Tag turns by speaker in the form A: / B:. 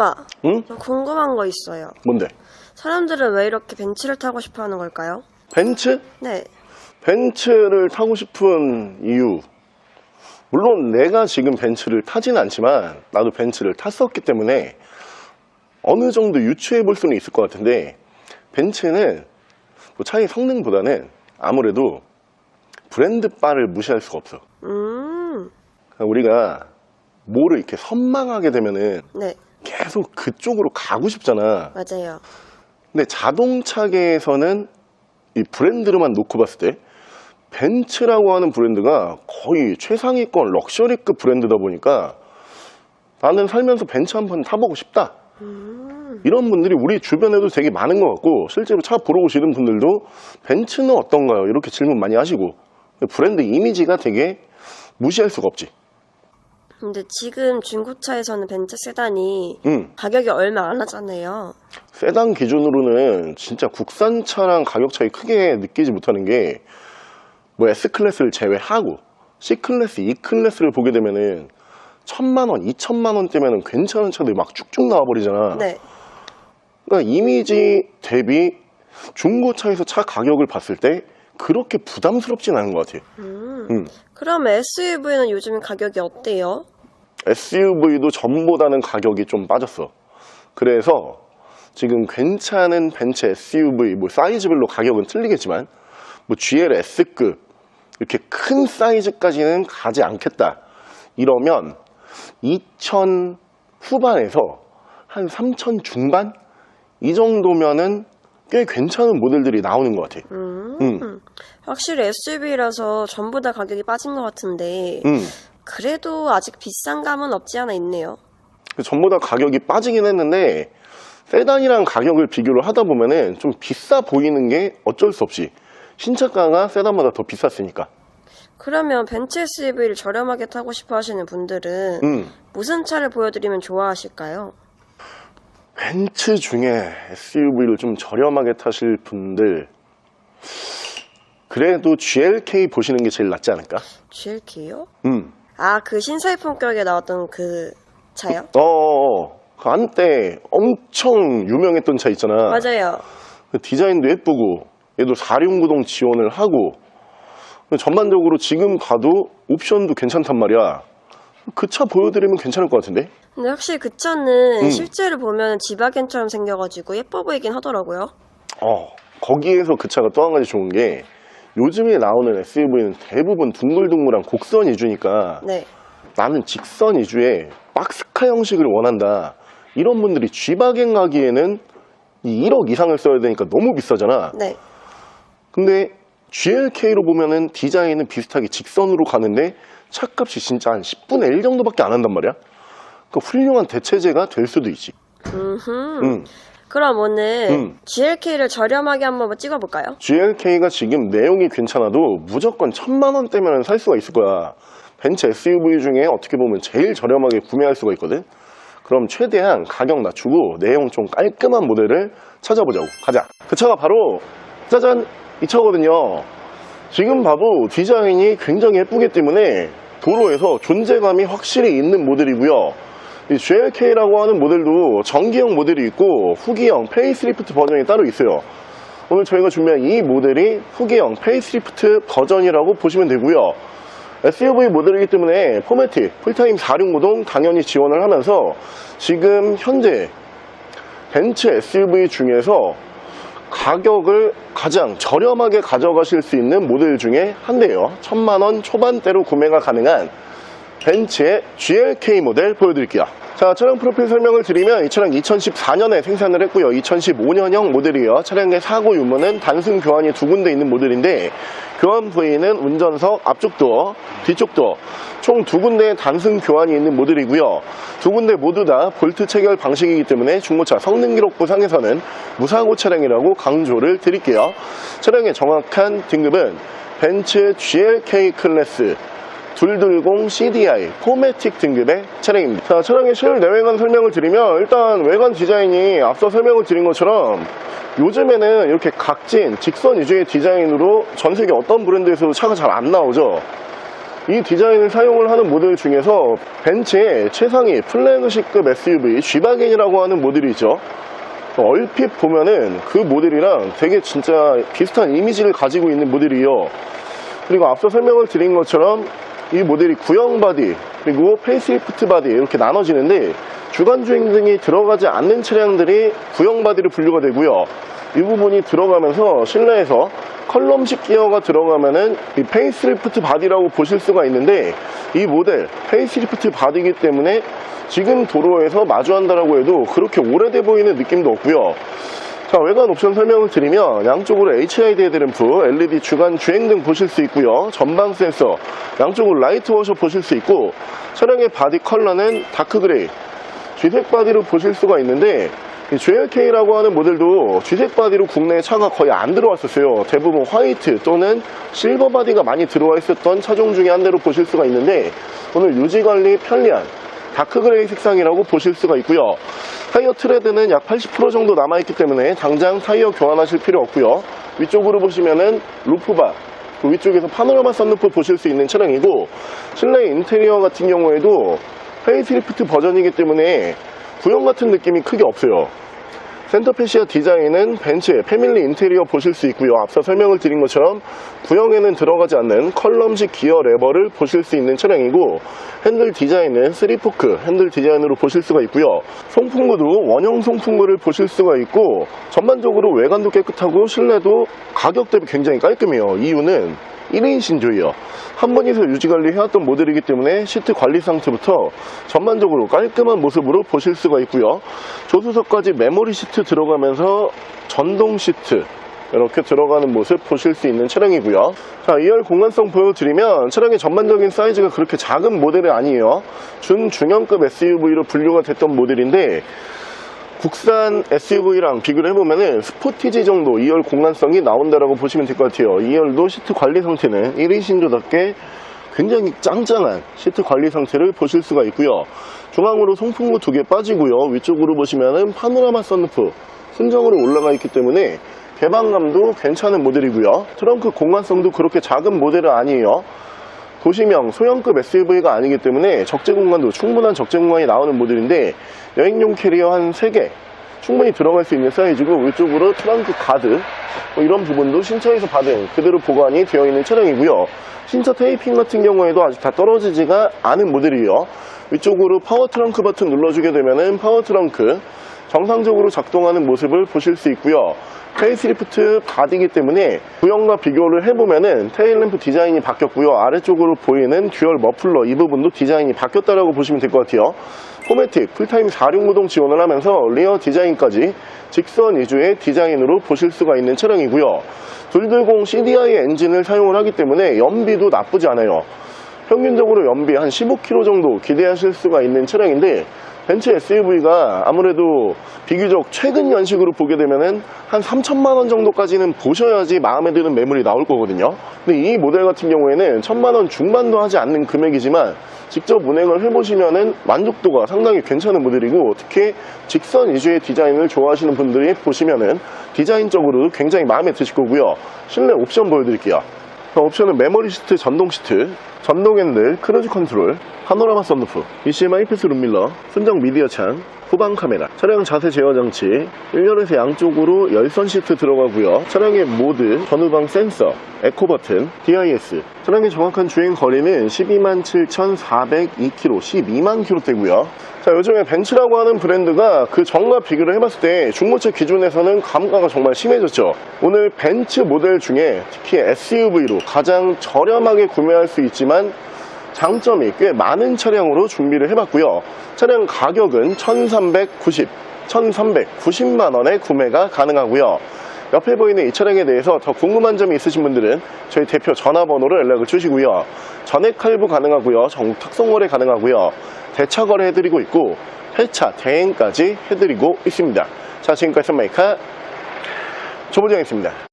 A: 아빠,
B: 응?
A: 저 궁금한 거 있어요.
B: 뭔데?
A: 사람들은 왜 이렇게 벤츠를 타고 싶어 하는 걸까요?
B: 벤츠?
A: 네.
B: 벤츠를 타고 싶은 이유. 물론 내가 지금 벤츠를 타진 않지만 나도 벤츠를 탔었기 때문에 어느 정도 유추해 볼 수는 있을 것 같은데 벤츠는 뭐 차의 성능보다는 아무래도 브랜드 바를 무시할 수가 없어.
A: 음,
B: 그러니까 우리가 뭐를 이렇게 선망하게 되면은
A: 네,
B: 계속 그쪽으로 가고 싶잖아.
A: 맞아요.
B: 근데 자동차계에서는 이 브랜드로만 놓고 봤을 때 벤츠라고 하는 브랜드가 거의 최상위권 럭셔리급 브랜드다 보니까 나는 살면서 벤츠 한 번 타보고 싶다. 이런 분들이 우리 주변에도 되게 많은 것 같고 실제로 차 보러 오시는 분들도 벤츠는 어떤가요? 이렇게 질문 많이 하시고 브랜드 이미지가 되게 무시할 수가 없지.
A: 근데 지금 중고차에서는 벤츠 세단이
B: 음.
A: 가격이 얼마 안 하잖아요.
B: 세단 기준으로는 진짜 국산차랑 가격 차이 크게 느끼지 못하는 게 뭐 S클래스를 제외하고 C클래스, E클래스를 보게 되면은 천만 원, 이천만 원대면은 괜찮은 차들이 막 쭉쭉 나와버리잖아.
A: 네.
B: 그러니까 이미지 대비 중고차에서 차 가격을 봤을 때 그렇게 부담스럽진 않은 것 같아. 음.
A: 그럼 SUV는 요즘 가격이 어때요?
B: SUV도 전보다는 가격이 좀 빠졌어. 그래서 지금 괜찮은 벤츠 SUV 뭐 사이즈별로 가격은 틀리겠지만 뭐 GLS급 이렇게 큰 사이즈까지는 가지 않겠다. 이러면 2천 후반에서 한 3천 중반 이 정도면은 꽤 괜찮은 모델들이 나오는 것 같아. 음.
A: 확실히 SUV라서 전부 다 가격이 빠진 것 같은데
B: 음.
A: 그래도 아직 비싼 감은 없지 않아 있네요.
B: 전부 다 가격이 빠지긴 했는데 세단이랑 가격을 비교를 하다 보면은 좀 비싸 보이는 게 어쩔 수 없이 신차가가 세단보다 더 비쌌으니까.
A: 그러면 벤츠 SUV를 저렴하게 타고 싶어 하시는 분들은
B: 음.
A: 무슨 차를 보여드리면 좋아하실까요?
B: 벤츠 중에 SUV를 좀 저렴하게 타실 분들 그래도 GLK 보시는 게 제일 낫지 않을까?
A: GLK요?
B: 음.
A: 아, 그 신사의 품격에 나왔던 그 차요?
B: 어, 그 한때 엄청 유명했던 차 있잖아.
A: 맞아요.
B: 그 디자인도 예쁘고 얘도 4륜구동 지원을 하고 전반적으로 지금 가도 옵션도 괜찮단 말이야. 그 차 보여드리면 괜찮을 것 같은데?
A: 근데 확실히 그 차는
B: 음.
A: 실제로 보면 지바겐처럼 생겨가지고 예뻐 보이긴 하더라고요.
B: 어, 거기에서 그 차가 또 한 가지 좋은 게 요즘에 나오는 SUV는 대부분 둥글둥글한 곡선 위주니까
A: 네.
B: 나는 직선 위주의 박스카 형식을 원한다. 이런 분들이 G바겐 가기에는 이 1억 이상을 써야 되니까 너무 비싸잖아.
A: 네.
B: 근데 GLK로 보면은 디자인은 비슷하게 직선으로 가는데 차값이 진짜 한 10분의 1 정도밖에 안 한단 말이야. 그 훌륭한 대체제가 될 수도 있지.
A: 음. 그럼 오늘
B: 음.
A: GLK를 저렴하게 한번 찍어볼까요?
B: GLK가 지금 내용이 괜찮아도 무조건 천만 원대면 살 수가 있을 거야. 벤츠 SUV 중에 어떻게 보면 제일 저렴하게 구매할 수가 있거든. 그럼 최대한 가격 낮추고 내용 좀 깔끔한 모델을 찾아보자고. 가자. 그 차가 바로 짜잔 이 차거든요. 지금 봐도 디자인이 굉장히 예쁘기 때문에 도로에서 존재감이 확실히 있는 모델이고요. 이 GLK라고 하는 모델도 전기형 모델이 있고 후기형 페이스리프트 버전이 따로 있어요. 오늘 저희가 준비한 이 모델이 후기형 페이스리프트 버전이라고 보시면 되고요. SUV 모델이기 때문에 포매틱, 풀타임 4륜구동 당연히 지원을 하면서 지금 현재 벤츠 SUV 중에서 가격을 가장 저렴하게 가져가실 수 있는 모델 중에 한 대예요. 천만 원 초반대로 구매가 가능한 벤츠의 GLK 모델 보여드릴게요. 자, 차량 프로필 설명을 드리면 이 차량 2014년에 생산을 했고요. 2015년형 모델이에요. 차량의 사고 유무는 단순 교환이 두 군데 있는 모델인데 교환 부위는 운전석 앞쪽 도어, 뒤쪽 도어 총두 군데의 단순 교환이 있는 모델이고요. 두 군데 모두 다 볼트 체결 방식이기 때문에 중고차 성능 기록부 상에서는 무사고 차량이라고 강조를 드릴게요. 차량의 정확한 등급은 벤츠 GLK 클래스 220 CDI 포매틱 등급의 차량입니다. 자, 차량의 실내 외관 설명을 드리면 일단 외관 디자인이 앞서 설명을 드린 것처럼 요즘에는 이렇게 각진 직선 위주의 디자인으로 전 세계 어떤 브랜드에서도 차가 잘 안 나오죠. 이 디자인을 사용을 하는 모델 중에서 벤츠의 최상위 플래그십급 SUV G바겐이라고 하는 모델이 있죠. 얼핏 보면은 그 모델이랑 되게 진짜 비슷한 이미지를 가지고 있는 모델이에요. 그리고 앞서 설명을 드린 것처럼 이 모델이 구형 바디 그리고 페이스리프트 바디 이렇게 나눠지는데 주간 주행 등이 들어가지 않는 차량들이 구형 바디로 분류가 되고요. 이 부분이 들어가면서 실내에서 컬럼식 기어가 들어가면은 이 페이스리프트 바디라고 보실 수가 있는데 이 모델 페이스리프트 바디이기 때문에 지금 도로에서 마주한다라고 해도 그렇게 오래돼 보이는 느낌도 없고요. 자, 외관 옵션 설명을 드리면 양쪽으로 HID 헤드램프, LED 주간 주행등 보실 수 있고요. 전방 센서, 양쪽으로 라이트 워셔 보실 수 있고 차량의 바디 컬러는 다크 그레이, 쥐색 바디로 보실 수가 있는데 이 JLK라고 하는 모델도 쥐색 바디로 국내에 차가 거의 안 들어왔었어요. 대부분 화이트 또는 실버 바디가 많이 들어와 있었던 차종 중에 한 대로 보실 수가 있는데 오늘 유지 관리 편리한 다크 그레이 색상이라고 보실 수가 있고요. 타이어 트레드는 약 80% 정도 남아있기 때문에 당장 타이어 교환하실 필요 없고요. 위쪽으로 보시면은 루프바, 그 위쪽에서 파노라마 썬루프 보실 수 있는 차량이고 실내 인테리어 같은 경우에도 페이스리프트 버전이기 때문에 구형 같은 느낌이 크게 없어요. 센터페시아 디자인은 벤츠의 패밀리 인테리어 보실 수 있고요. 앞서 설명을 드린 것처럼 구형에는 들어가지 않는 컬럼식 기어 레버를 보실 수 있는 차량이고 핸들 디자인은 3포크 핸들 디자인으로 보실 수가 있고요. 송풍구도 원형 송풍구를 보실 수가 있고 전반적으로 외관도 깨끗하고 실내도 가격 대비 굉장히 깔끔해요. 이유는 1인 신조이요. 한 번에서 유지관리 해왔던 모델이기 때문에 시트 관리 상태부터 전반적으로 깔끔한 모습으로 보실 수가 있고요. 조수석까지 메모리 시트 들어가면서 전동 시트 이렇게 들어가는 모습 보실 수 있는 차량이고요. 자, 2열 공간성 보여드리면 차량의 전반적인 사이즈가 그렇게 작은 모델이 아니에요. 준중형급 SUV로 분류가 됐던 모델인데 국산 SUV랑 비교를 해보면은 스포티지 정도 2열 공간성이 나온다라고 보시면 될 것 같아요. 2열도 시트 관리 상태는 1인 신조답게 굉장히 짱짱한 시트 관리 상태를 보실 수가 있고요. 중앙으로 송풍구 두 개 빠지고요. 위쪽으로 보시면은 파노라마 썬루프 순정으로 올라가 있기 때문에 개방감도 괜찮은 모델이고요. 트렁크 공간성도 그렇게 작은 모델은 아니에요. 도시명 소형급 SUV가 아니기 때문에 적재 공간도 충분한 적재 공간이 나오는 모델인데 여행용 캐리어 한 3개 충분히 들어갈 수 있는 사이즈고 위쪽으로 트렁크 가드 뭐 이런 부분도 신차에서 받은 그대로 보관이 되어 있는 차량이고요 신차 테이핑 같은 경우에도 아직 다 떨어지지가 않은 모델이에요 위쪽으로 파워 트렁크 버튼 눌러주게 되면 은 파워 트렁크 정상적으로 작동하는 모습을 보실 수 있고요. 페이스리프트 바디이기 때문에 구형과 비교를 해보면은 테일램프 디자인이 바뀌었고요. 아래쪽으로 보이는 듀얼 머플러 이 부분도 디자인이 바뀌었다라고 보시면 될 것 같아요. 포매틱 풀타임 4륜구동 지원을 하면서 리어 디자인까지 직선 위주의 디자인으로 보실 수가 있는 차량이고요. 220 CDI 엔진을 사용을 하기 때문에 연비도 나쁘지 않아요. 평균적으로 연비 한 15km 정도 기대하실 수가 있는 차량인데 벤츠 SUV가 아무래도 비교적 최근 연식으로 보게 되면은 한 3천만 원 정도까지는 보셔야지 마음에 드는 매물이 나올 거거든요. 근데 이 모델 같은 경우에는 천만 원 중반도 하지 않는 금액이지만 직접 운행을 해보시면은 만족도가 상당히 괜찮은 모델이고 특히 직선 위주의 디자인을 좋아하시는 분들이 보시면은 디자인적으로 굉장히 마음에 드실 거고요. 실내 옵션 보여드릴게요. 자, 옵션은 메모리 시트, 전동 시트, 전동 핸들, 크루즈 컨트롤, 파노라마 썬루프, ECM IPS 룸밀러, 순정 미디어 창, 후방 카메라, 차량 자세 제어 장치, 1열에서 양쪽으로 열선 시트 들어가고요. 차량의 모드, 전후방 센서, 에코 버튼, DIS. 차량의 정확한 주행 거리는 12만 7,402km, 12만 km대고요. 자, 요즘에 벤츠라고 하는 브랜드가 그 전과 비교를 해봤을 때 중고차 기준에서는 감가가 정말 심해졌죠. 오늘 벤츠 모델 중에 특히 SUV로 가장 저렴하게 구매할 수 있지만 장점이 꽤 많은 차량으로 준비를 해봤고요. 차량 가격은 1390, 1390만 원에 구매가 가능하고요. 옆에 보이는 이 차량에 대해서 더 궁금한 점이 있으신 분들은 저희 대표 전화번호로 연락을 주시고요. 전액 할부 가능하고요. 전국 특송거래 가능하고요. 대차 거래 해드리고 있고 폐차 대행까지 해드리고 있습니다. 자 지금까지 선마이카 조보정이었습니다.